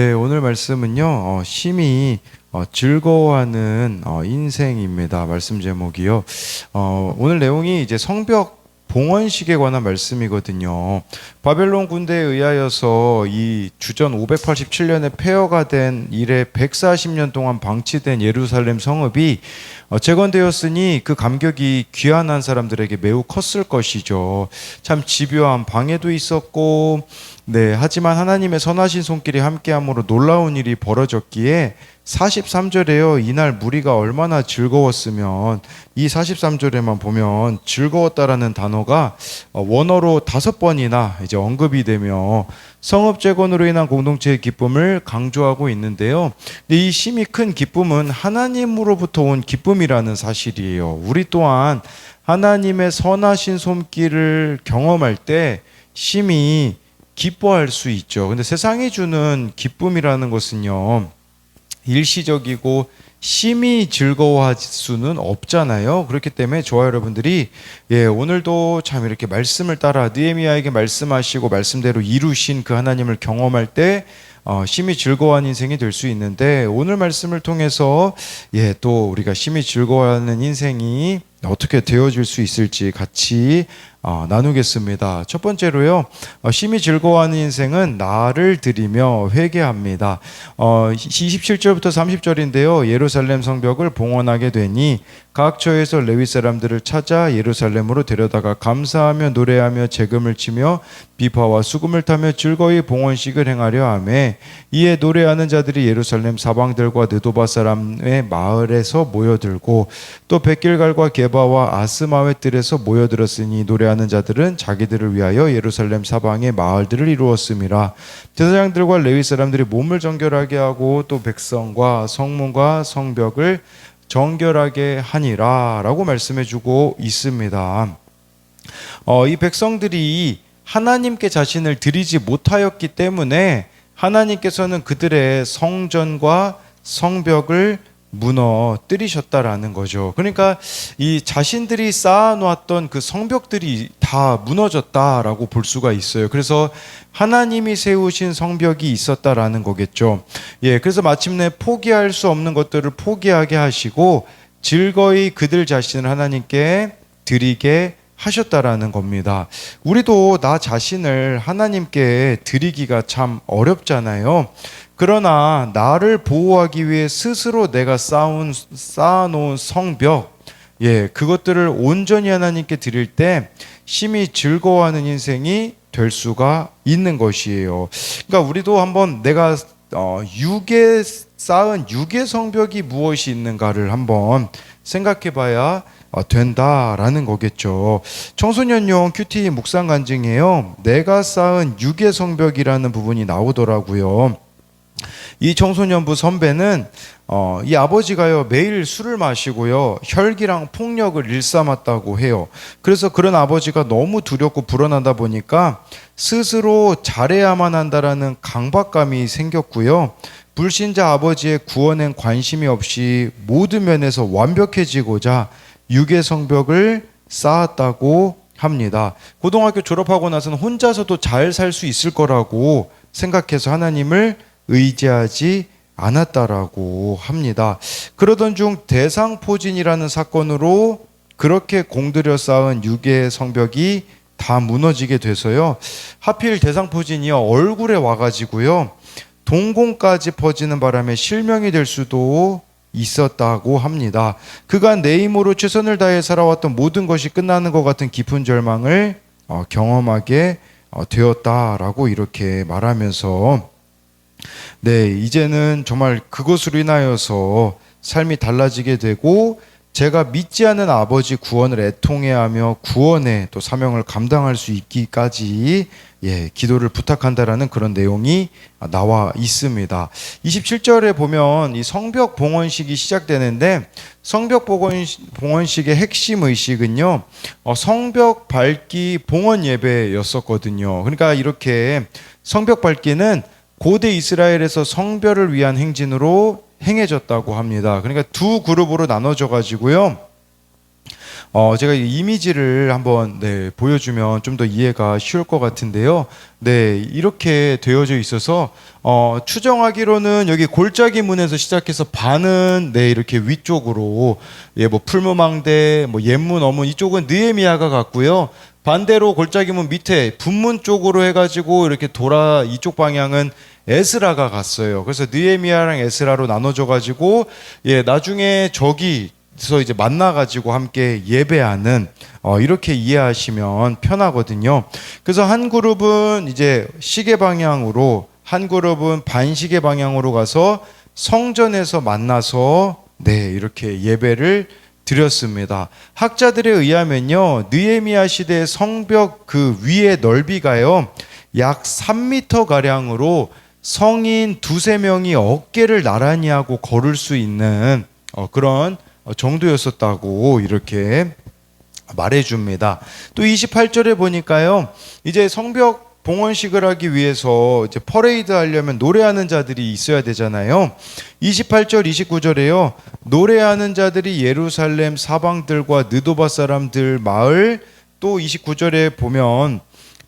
네, 오늘 말씀은요, 어, 심히 어, 즐거워하는 어, 인생입니다. 말씀 제목이요. 어, 오늘 내용이 이제 성벽 봉헌식에 관한 말씀이거든요. 바벨론 군대에 의하여서 이 주전 587년에 폐허가 된 이래 140년 동안 방치된 예루살렘 성읍이 어, 재건되었으니 그 감격이 귀환한 사람들에게 매우 컸을 것이죠. 참 집요한 방해도 있었고, 네, 하지만 하나님의 선하신 손길이 함께함으로 놀라운 일이 벌어졌기에 43절에요. 이날 무리가 얼마나 즐거웠으면 이 43절에만 보면 즐거웠다라는 단어가 어, 원어로 다섯 번이나 이제 언급이 되며 성읍 재건으로 인한 공동체의 기쁨을 강조하고 있는데요. 근데 이 심히 큰 기쁨은 하나님으로부터 온 기쁨이라는 사실이에요. 우리 또한 하나님의 선하신 손길을 경험할 때 심히 기뻐할 수 있죠. 근데 세상이 주는 기쁨이라는 것은요. 일시적이고 심히 즐거워할 수는 없잖아요. 그렇기 때문에 저와 여러분들이 예, 오늘도 참 이렇게 말씀을 따라 느헤미야에게 말씀하시고 말씀대로 이루신 그 하나님을 경험할 때 어, 심히 즐거워하는 인생이 될 수 있는데 오늘 말씀을 통해서 예, 또 우리가 심히 즐거워하는 인생이 어떻게 되어질 수 있을지 같이 어, 나누겠습니다. 첫 번째로요, 어, 심히 즐거워하는 인생은 나를 드리며 회개합니다. 어, 27절부터 30절인데요, 예루살렘 성벽을 봉헌하게 되니 각 처에서 레위 사람들을 찾아 예루살렘으로 데려다가 감사하며 노래하며 재금을 치며 비파와 수금을 타며 즐거이 봉헌식을 행하려 하매 이에 노래하는 자들이 예루살렘 사방들과 느도바 사람의 마을에서 모여들고 또 백길갈과 게바와 아스마웨 뜰에서 모여들었으니 노래 하는 자들은 자기들을 위하여 예루살렘 사방의 마을들을 이루었음이라 제사장들과 레위 사람들이 몸을 정결하게 하고 또 백성과 성문과 성벽을 정결하게 하니라라고 말씀해 주고 있습니다. 어, 이 백성들이 하나님께 자신을 드리지 못하였기 때문에 하나님께서는 그들의 성전과 성벽을 무너뜨리셨다라는 거죠. 그러니까 이 자신들이 쌓아놓았던 그 성벽들이 다 무너졌다라고 볼 수가 있어요. 그래서 하나님이 세우신 성벽이 있었다라는 거겠죠. 예, 그래서 마침내 포기할 수 없는 것들을 포기하게 하시고 즐거이 그들 자신을 하나님께 드리게 하셨다라는 겁니다. 우리도 나 자신을 하나님께 드리기가 참 어렵잖아요. 그러나 나를 보호하기 위해 스스로 내가 쌓은 쌓아놓은 성벽, 예, 그것들을 온전히 하나님께 드릴 때 심히 즐거워하는 인생이 될 수가 있는 것이에요. 그러니까 우리도 한번 내가 어, 육에 쌓은 육의 성벽이 무엇이 있는가를 한번 생각해 봐야 어, 된다라는 거겠죠. 청소년용 큐티 묵상 간증이에요. 내가 쌓은 육의 성벽이라는 부분이 나오더라고요. 이 청소년부 선배는 어, 이 아버지가요 매일 술을 마시고요 혈기랑 폭력을 일삼았다고 해요. 그래서 그런 아버지가 너무 두렵고 불안하다 보니까 스스로 잘해야만 한다라는 강박감이 생겼고요. 불신자 아버지의 구원엔 관심이 없이 모든 면에서 완벽해지고자 육의 성벽을 쌓았다고 합니다. 고등학교 졸업하고 나서는 혼자서도 잘 살 수 있을 거라고 생각해서 하나님을 의지하지 않았다라고 합니다. 그러던 중 대상포진이라는 사건으로 그렇게 공들여 쌓은 육의 성벽이 다 무너지게 돼서요. 하필 대상포진이 얼굴에 와가지고요. 동공까지 퍼지는 바람에 실명이 될 수도 있었다고 합니다. 그간 내 힘으로 최선을 다해 살아왔던 모든 것이 끝나는 것 같은 깊은 절망을 어, 경험하게 어, 되었다라고 이렇게 말하면서 네, 이제는 정말 그것으로 인하여서 삶이 달라지게 되고 제가 믿지 않는 아버지 구원을 애통해야 하며 구원의 또 사명을 감당할 수 있기까지 예, 기도를 부탁한다라는 그런 내용이 나와 있습니다. 27절에 보면 이 성벽 봉헌식이 시작되는데 성벽 봉헌, 봉헌식의 핵심 의식은요, 어, 성벽 밟기 봉헌 예배였었거든요. 그러니까 이렇게 성벽 밟기는 고대 이스라엘에서 성별을 위한 행진으로 행해졌다고 합니다. 그러니까 두 그룹으로 나눠져 가지고요. 어, 제가 이 이미지를 한번 네, 보여주면 좀 더 이해가 쉬울 것 같은데요. 네, 이렇게 되어져 있어서 어, 추정하기로는 여기 골짜기 문에서 시작해서 반은 네 이렇게 위쪽으로 예, 뭐 풀무망대, 뭐 옛문, 어문 이쪽은 느에미아가 갔고요. 반대로 골짜기 문 밑에 분문 쪽으로 해가지고 이렇게 돌아 이쪽 방향은 에스라가 갔어요. 그래서 느에미아랑 에스라로 나눠져 가지고 예 나중에 저기 서 이제 만나 가지고 함께 예배하는 어, 이렇게 이해하시면 편하거든요. 그래서 한 그룹은 이제 시계 방향으로 한 그룹은 반시계 방향으로 가서 성전에서 만나서 네 이렇게 예배를 드렸습니다. 학자들에 의하면요, 느헤미야 시대 성벽 그 위의 넓이가요, 약 3미터 가량으로 성인 두세 명이 어깨를 나란히 하고 걸을 수 있는 어, 그런 어, 정도였었다고 이렇게 말해줍니다. 또 28절에 보니까요, 이제 성벽 봉헌식을 하기 위해서 이제 퍼레이드 하려면 노래하는 자들이 있어야 되잖아요. 28절, 29절에요. 노래하는 자들이 예루살렘 사방들과 느도바 사람들 마을 또 29절에 보면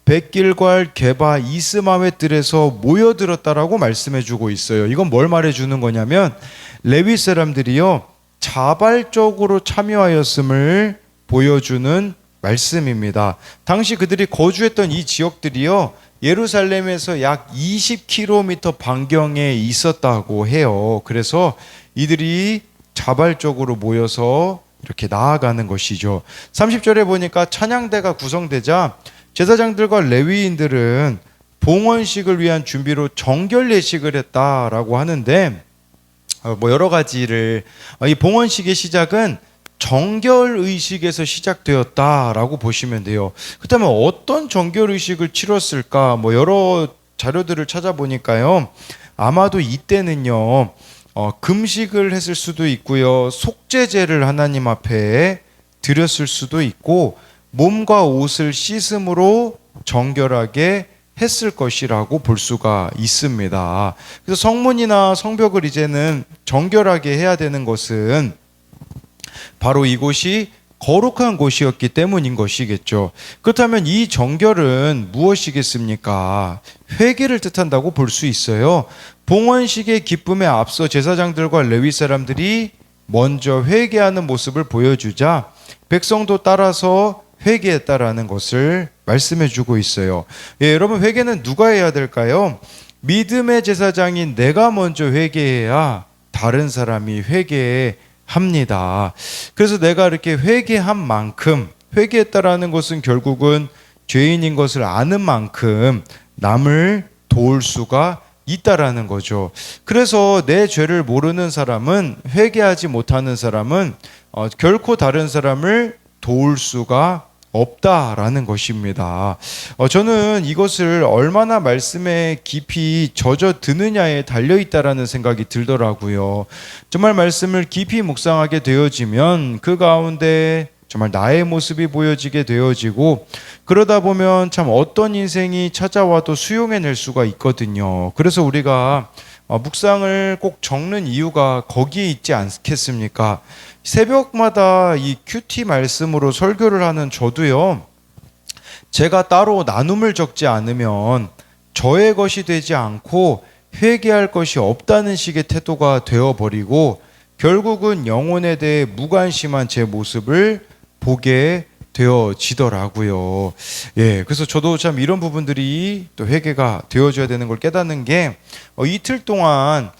백길괄 개바 이스마웨 뜰에서 모여들었다라고 말씀해 주고 있어요. 이건 뭘 말해 주는 거냐면 레위 사람들이요. 자발적으로 참여하였음을 보여주는 말씀입니다. 당시 그들이 거주했던 이 지역들이요. 예루살렘에서 약 20km 반경에 있었다고 해요. 그래서 이들이 자발적으로 모여서 이렇게 나아가는 것이죠. 30절에 보니까 찬양대가 구성되자 제사장들과 레위인들은 봉헌식을 위한 준비로 정결 예식을 했다라고 하는데 어, 뭐 여러 가지를 어, 이 봉헌식의 시작은 정결 의식에서 시작되었다라고 보시면 돼요. 그렇다면 어떤 정결 의식을 치렀을까? 뭐 여러 자료들을 찾아보니까요. 아마도 이때는요. 어, 금식을 했을 수도 있고요. 속죄제를 하나님 앞에 드렸을 수도 있고 몸과 옷을 씻음으로 정결하게 했을 것이라고 볼 수가 있습니다. 그래서 성문이나 성벽을 이제는 정결하게 해야 되는 것은 바로 이곳이 거룩한 곳이었기 때문인 것이겠죠. 그렇다면 이 정결은 무엇이겠습니까? 회개를 뜻한다고 볼 수 있어요. 봉헌식의 기쁨에 앞서 제사장들과 레위 사람들이 먼저 회개하는 모습을 보여주자 백성도 따라서 회개했다라는 것을 말씀해 주고 있어요. 예, 여러분 회개는 누가 해야 될까요? 믿음의 제사장인 내가 먼저 회개해야 다른 사람이 회개합니다. 그래서 내가 이렇게 회개한 만큼 회개했다라는 것은 결국은 죄인인 것을 아는 만큼 남을 도울 수가 있다라는 거죠. 그래서 내 죄를 모르는 사람은 회개하지 못하는 사람은 어, 결코 다른 사람을 도울 수가 없다라는 것입니다. 어, 저는 이것을 얼마나 말씀에 깊이 젖어 드느냐에 달려 있다라는 생각이 들더라고요. 정말 말씀을 깊이 묵상하게 되어지면 그 가운데 정말 나의 모습이 보여지게 되어지고 그러다 보면 참 어떤 인생이 찾아와도 수용해낼 수가 있거든요. 그래서 우리가 어, 묵상을 꼭 적는 이유가 거기에 있지 않겠습니까? 새벽마다 이 큐티 말씀으로 설교를 하는 저도요. 제가 따로 나눔을 적지 않으면 저의 것이 되지 않고 회개할 것이 없다는 식의 태도가 되어버리고 결국은 영혼에 대해 무관심한 제 모습을 보게 되어지더라고요. 예, 그래서 저도 참 이런 부분들이 또 회개가 되어져야 되는 걸 깨닫는 게 어, 이틀 동안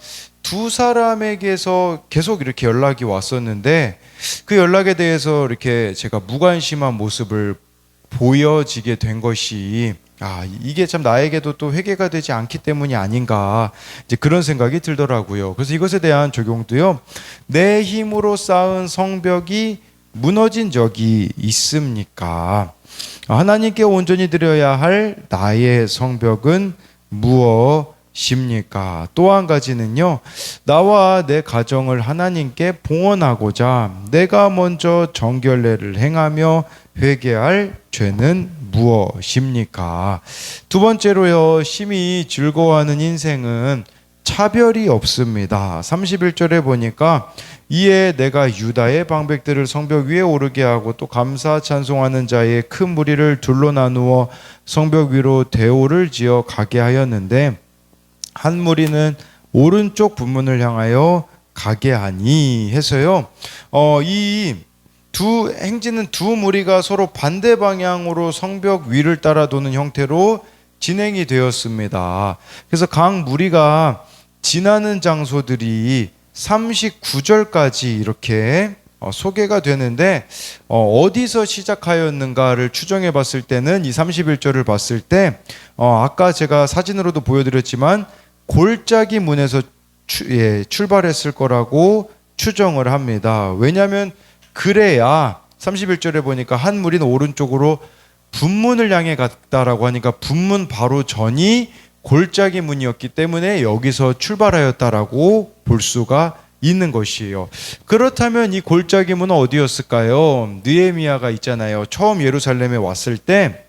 두 사람에게서 계속 이렇게 연락이 왔었는데 그 연락에 대해서 이렇게 제가 무관심한 모습을 보여지게 된 것이 아 이게 참 나에게도 또 회개가 되지 않기 때문이 아닌가 이제 그런 생각이 들더라고요. 그래서 이것에 대한 적용도요. 내 힘으로 쌓은 성벽이 무너진 적이 있습니까? 하나님께 온전히 드려야 할 나의 성벽은 무엇 입니까? 또 한 가지는요, 나와 내 가정을 하나님께 봉헌하고자 내가 먼저 정결례를 행하며 회개할 죄는 무엇입니까? 두 번째로요, 심히 즐거워하는 인생은 차별이 없습니다. 31절에 보니까 이에 내가 유다의 방백들을 성벽 위에 오르게 하고 또 감사 찬송하는 자의 큰 무리를 둘로 나누어 성벽 위로 대오를 지어 가게 하였는데 한 무리는 오른쪽 분문을 향하여 가게 하니 해서요. 어, 이 두 행진은 두 무리가 서로 반대 방향으로 성벽 위를 따라 도는 형태로 진행이 되었습니다. 그래서 각 무리가 지나는 장소들이 39절까지 이렇게 어, 소개가 되는데 어, 어디서 시작하였는가를 추정해 봤을 때는 이 31절을 봤을 때 어, 아까 제가 사진으로도 보여드렸지만 골짜기 문에서 추, 예, 출발했을 거라고 추정을 합니다. 왜냐하면 그래야 31절에 보니까 한 무리는 오른쪽으로 분문을 향해 갔다라고 하니까 분문 바로 전이 골짜기 문이었기 때문에 여기서 출발하였다라고 볼 수가 있는 것이에요. 그렇다면 이 골짜기 문은 어디였을까요? 느헤미야가 있잖아요. 처음 예루살렘에 왔을 때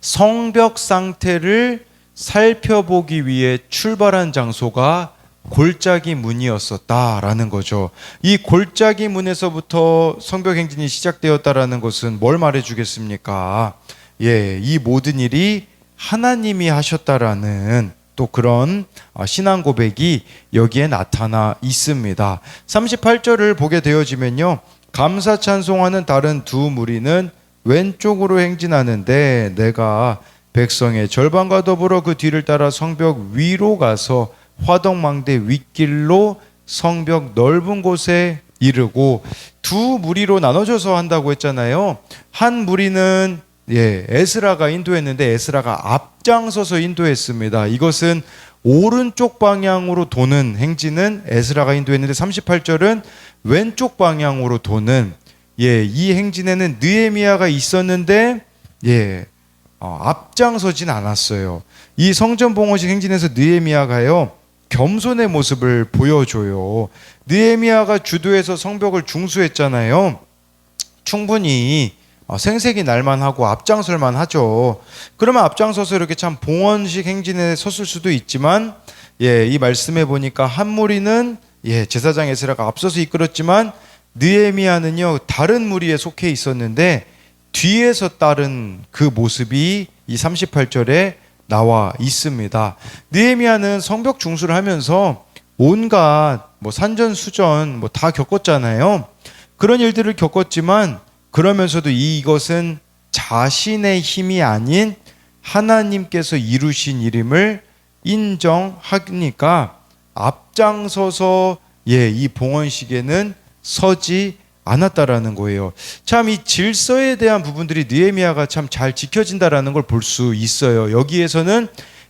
성벽 상태를 살펴보기 위해 출발한 장소가 골짜기 문이었었다라는 거죠. 이 골짜기 문에서부터 성벽 행진이 시작되었다라는 것은 뭘 말해 주겠습니까? 예, 이 모든 일이 하나님이 하셨다라는 또 그런 아, 신앙 고백이 여기에 나타나 있습니다. 38절을 보게 되어지면요. 감사 찬송하는 다른 두 무리는 왼쪽으로 행진하는데 내가 백성의 절반과 더불어 그 뒤를 따라 성벽 위로 가서 화덕망대 윗길로 성벽 넓은 곳에 이르고 두 무리로 나눠져서 한다고 했잖아요. 한 무리는 예, 에스라가 인도했는데 에스라가 앞장서서 인도했습니다. 이것은 오른쪽 방향으로 도는 행진은 에스라가 인도했는데 38절은 왼쪽 방향으로 도는 예, 이 행진에는 느헤미야가 있었는데 예, 어, 앞장서진 않았어요. 이 성전 봉헌식 행진에서 느헤미야가요. 겸손의 모습을 보여줘요. 느헤미야가 주도해서 성벽을 중수했잖아요. 충분히 어, 생색이 날만 하고 앞장설만 하죠. 그러면 앞장서서 이렇게 참 봉헌식 행진에 섰을 수도 있지만, 예, 이 말씀해 보니까 한 무리는 예, 제사장 에스라가 앞서서 이끌었지만 느헤미야는요 다른 무리에 속해 있었는데 뒤에서 따른 그 모습이 이 38절에 나와 있습니다. 느헤미야는 성벽 중수를 하면서 온갖 뭐 산전수전 뭐 다 겪었잖아요. 그런 일들을 겪었지만 그러면서도 이것은 자신의 힘이 아닌 하나님께서 이루신 일임을 인정하니까 앞장서서 예, 이 봉헌식에는 서지 않았다라는 거예요. 참 이 질서에 대한 부분들이 느헤미야가 참 잘 지켜진다라는 걸 볼 수 있어요. 여기에서는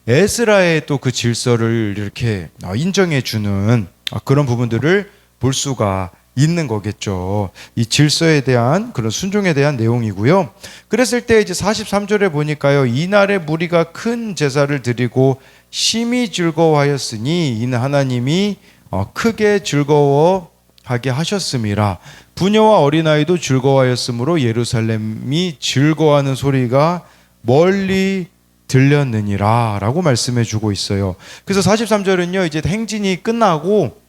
에스라의 또 그 질서를 이렇게 인정해 주는 그런 부분들을 볼 수가 있는 거겠죠. 이 질서에 대한 그런 순종에 대한 내용이고요. 그랬을 때 이제 43절에 보니까요. 이날의 무리가 큰 제사를 드리고 심히 즐거워하였으니 이는 하나님이 어, 크게 즐거워 하게 하셨음이라. 부녀와 어린아이도 즐거워하였으므로 예루살렘이 즐거워하는 소리가 멀리 들렸느니라 라고 말씀해 주고 있어요. 그래서 43절은요, 이제 행진이 끝나고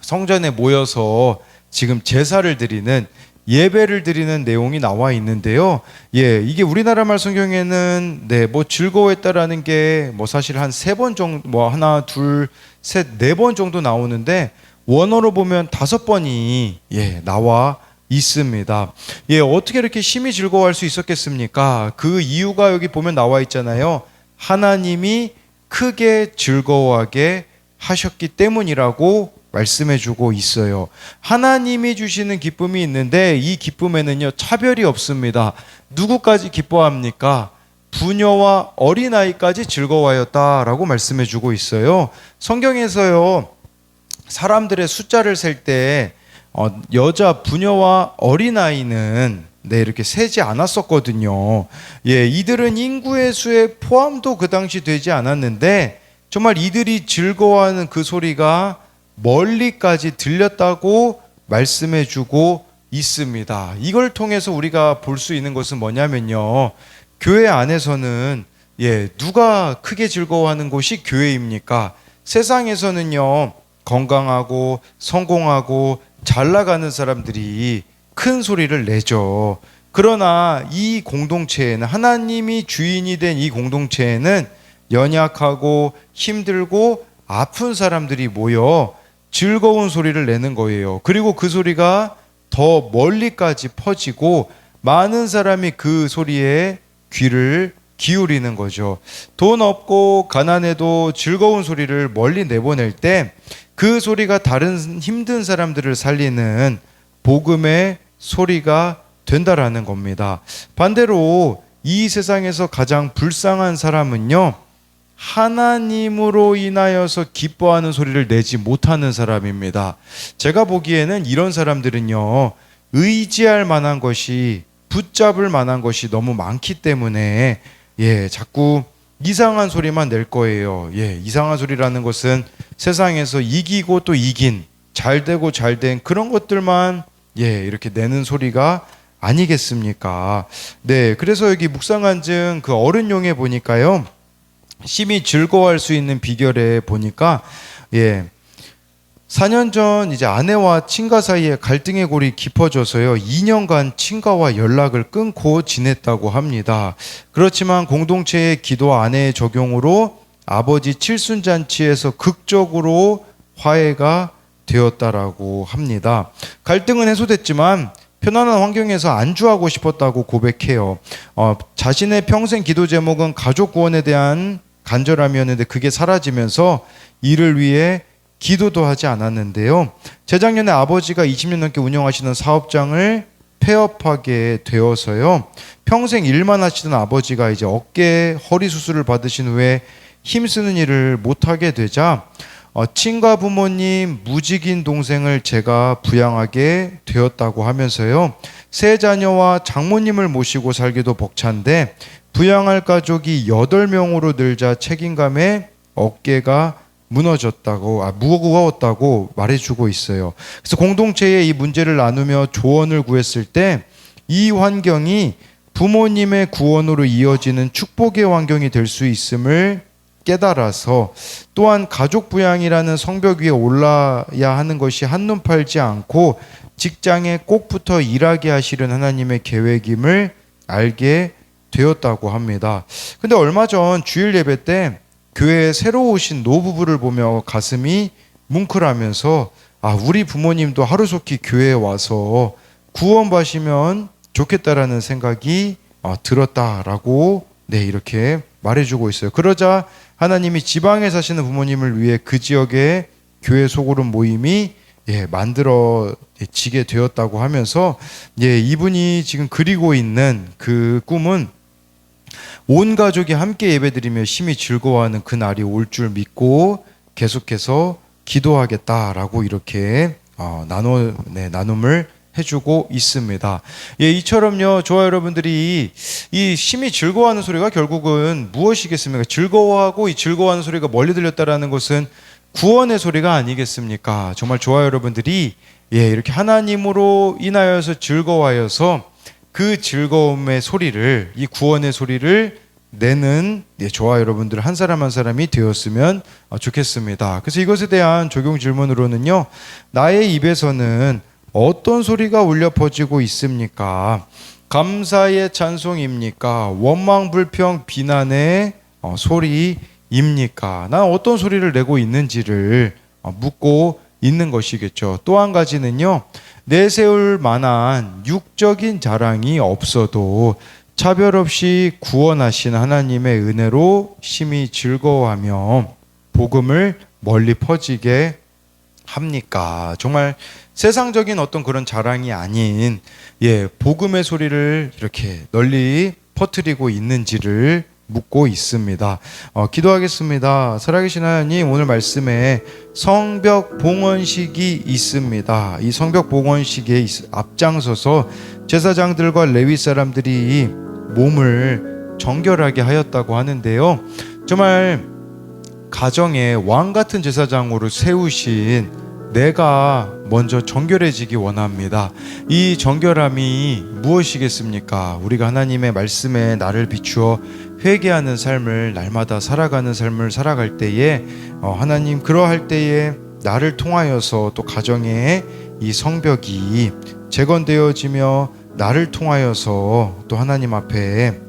성전에 모여서 지금 제사를 드리는 예배를 드리는 내용이 나와 있는데요. 예, 이게 우리나라 말 성경에는 네, 뭐 즐거워했다라는 게 뭐 사실 한 세 번 정도, 뭐 하나, 둘, 셋, 네 번 정도 나오는데 원어로 보면 다섯 번이 예, 나와 있습니다. 예, 어떻게 이렇게 심히 즐거워할 수 있었겠습니까? 그 이유가 여기 보면 나와 있잖아요. 하나님이 크게 즐거워하게 하셨기 때문이라고 말씀해 주고 있어요. 하나님이 주시는 기쁨이 있는데 이 기쁨에는요, 차별이 없습니다. 누구까지 기뻐합니까? 부녀와 어린아이까지 즐거워하였다라고 말씀해 주고 있어요. 성경에서요, 사람들의 숫자를 셀때 어, 여자 부녀와 어린아이는 네, 이렇게 세지 않았었거든요. 예, 이들은 인구의 수에 포함도 그 당시 되지 않았는데 정말 이들이 즐거워하는 그 소리가 멀리까지 들렸다고 말씀해 주고 있습니다. 이걸 통해서 우리가 볼 수 있는 것은 뭐냐면요. 교회 안에서는 예, 누가 크게 즐거워하는 곳이 교회입니까? 세상에서는요 건강하고 성공하고 잘 나가는 사람들이 큰 소리를 내죠. 그러나 이 공동체에는 하나님이 주인이 된 이 공동체에는 연약하고 힘들고 아픈 사람들이 모여 즐거운 소리를 내는 거예요. 그리고 그 소리가 더 멀리까지 퍼지고 많은 사람이 그 소리에 귀를 기울이는 거죠. 돈 없고 가난해도 즐거운 소리를 멀리 내보낼 때 그 소리가 다른 힘든 사람들을 살리는 복음의 소리가 된다라는 겁니다. 반대로 이 세상에서 가장 불쌍한 사람은요. 하나님으로 인하여서 기뻐하는 소리를 내지 못하는 사람입니다. 제가 보기에는 이런 사람들은요. 의지할 만한 것이 붙잡을 만한 것이 너무 많기 때문에 예, 자꾸 이상한 소리만 낼 거예요. 예, 이상한 소리라는 것은 세상에서 이기고 또 이긴 잘 되고 잘 된 그런 것들만 예, 이렇게 내는 소리가 아니겠습니까? 네, 그래서 여기 묵상한 증 그 어른용에 보니까요. 심히 즐거워할 수 있는 비결에 보니까 예. 4년 전 이제 아내와 친가 사이에 갈등의 골이 깊어져서요. 2년간 친가와 연락을 끊고 지냈다고 합니다. 그렇지만 공동체의 기도와 아내의 적용으로 아버지 칠순 잔치에서 극적으로 화해가 되었다라고 합니다. 갈등은 해소됐지만 편안한 환경에서 안주하고 싶었다고 고백해요. 어, 자신의 평생 기도 제목은 가족 구원에 대한 간절함이었는데 그게 사라지면서 이를 위해 기도도 하지 않았는데요. 재작년에 아버지가 20년 넘게 운영하시는 사업장을 폐업하게 되어서요. 평생 일만 하시던 아버지가 이제 어깨 허리 수술을 받으신 후에 힘쓰는 일을 못 하게 되자 어, 친가 부모님 무직인 동생을 제가 부양하게 되었다고 하면서요. 세 자녀와 장모님을 모시고 살기도 벅찬데 부양할 가족이 여덟 명으로 늘자 책임감에 어깨가 무너졌다고 아 무거웠다고 말해주고 있어요. 그래서 공동체에 이 문제를 나누며 조언을 구했을 때 이 환경이 부모님의 구원으로 이어지는 축복의 환경이 될 수 있음을 깨달아서 또한 가족 부양이라는 성벽 위에 올라야 하는 것이 한눈 팔지 않고 직장에 꼭 붙어 일하게 하시는 하나님의 계획임을 알게 되었다고 합니다. 근데 얼마 전 주일 예배 때 교회에 새로 오신 노부부를 보며 가슴이 뭉클하면서 아 우리 부모님도 하루속히 교회에 와서 구원받으시면 좋겠다라는 생각이 어, 들었다라고 네 이렇게 말해주고 있어요. 그러자 하나님이 지방에 사시는 부모님을 위해 그 지역에 교회 소그룹 모임이 예, 만들어지게 되었다고 하면서 예, 이분이 지금 그리고 있는 그 꿈은 온 가족이 함께 예배드리며 심히 즐거워하는 그 날이 올 줄 믿고 계속해서 기도하겠다라고 이렇게 어, 나눠 네, 나눔을 해주고 있습니다. 예, 이처럼요, 저와 여러분들이 이 심히 즐거워하는 소리가 결국은 무엇이겠습니까? 즐거워하고 이 즐거워하는 소리가 멀리 들렸다라는 것은 구원의 소리가 아니겠습니까? 정말 저와 여러분들이 예, 이렇게 하나님으로 인하여서 즐거워하여서 그 즐거움의 소리를 이 구원의 소리를 내는 예, 저와 여러분들 한 사람 한 사람이 되었으면 어, 좋겠습니다. 그래서 이것에 대한 적용 질문으로는요. 나의 입에서는 어떤 소리가 울려 퍼지고 있습니까? 감사의 찬송입니까? 원망 불평 비난의 어, 소리입니까? 난 어떤 소리를 내고 있는지를 어, 묻고 있는 것이겠죠. 또 한 가지는요. 내세울 만한 육적인 자랑이 없어도 차별 없이 구원하신 하나님의 은혜로 심히 즐거워하며 복음을 멀리 퍼지게 합니까? 정말 세상적인 어떤 그런 자랑이 아닌 예, 복음의 소리를 이렇게 널리 퍼뜨리고 있는지를 묻고 있습니다. 어, 기도하겠습니다. 살아계신 하나님, 오늘 말씀에 성벽 봉헌식이 있습니다. 이 성벽 봉헌식에 있- 앞장서서 제사장들과 레위 사람들이 몸을 정결하게 하였다고 하는데요. 정말 가정에 왕 같은 제사장으로 세우신 내가 먼저 정결해지기 원합니다. 이 정결함이 무엇이겠습니까? 우리가 하나님의 말씀에 나를 비추어 회개하는 삶을 날마다 살아가는 삶을 살아갈 때에 어, 하나님 그러할 때에 나를 통하여서 또 가정에 이 성벽이 재건되어지며 나를 통하여서 또 하나님 앞에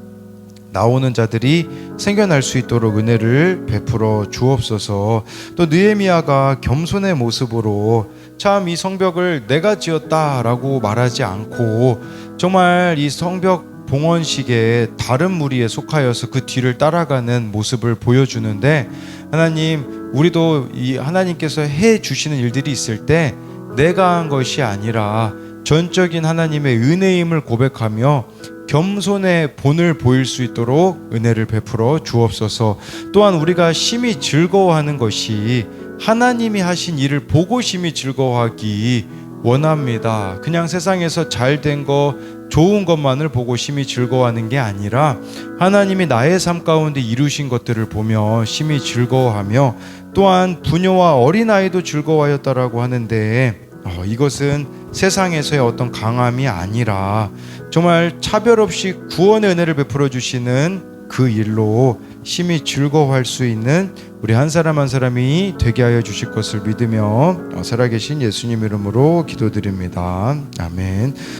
나오는 자들이 생겨날 수 있도록 은혜를 베풀어 주옵소서. 또 느헤미야가 겸손의 모습으로 참 이 성벽을 내가 지었다라고 말하지 않고 정말 이 성벽 봉헌식에 다른 무리에 속하여서 그 뒤를 따라가는 모습을 보여주는데 하나님 우리도 이 하나님께서 해 주시는 일들이 있을 때 내가 한 것이 아니라 전적인 하나님의 은혜임을 고백하며 겸손의 본을 보일 수 있도록 은혜를 베풀어 주옵소서. 또한 우리가 심히 즐거워하는 것이 하나님이 하신 일을 보고 심히 즐거워하기 원합니다. 그냥 세상에서 잘 된 거, 좋은 것만을 보고 심히 즐거워하는 게 아니라 하나님이 나의 삶 가운데 이루신 것들을 보며 심히 즐거워하며 또한 부녀와 어린아이도 즐거워하였다라고 하는데 어, 이것은 세상에서의 어떤 강함이 아니라 정말 차별 없이 구원의 은혜를 베풀어 주시는 그 일로 심히 즐거워할 수 있는 우리 한 사람 한 사람이 되게 하여 주실 것을 믿으며 어, 살아계신 예수님 이름으로 기도드립니다. 아멘.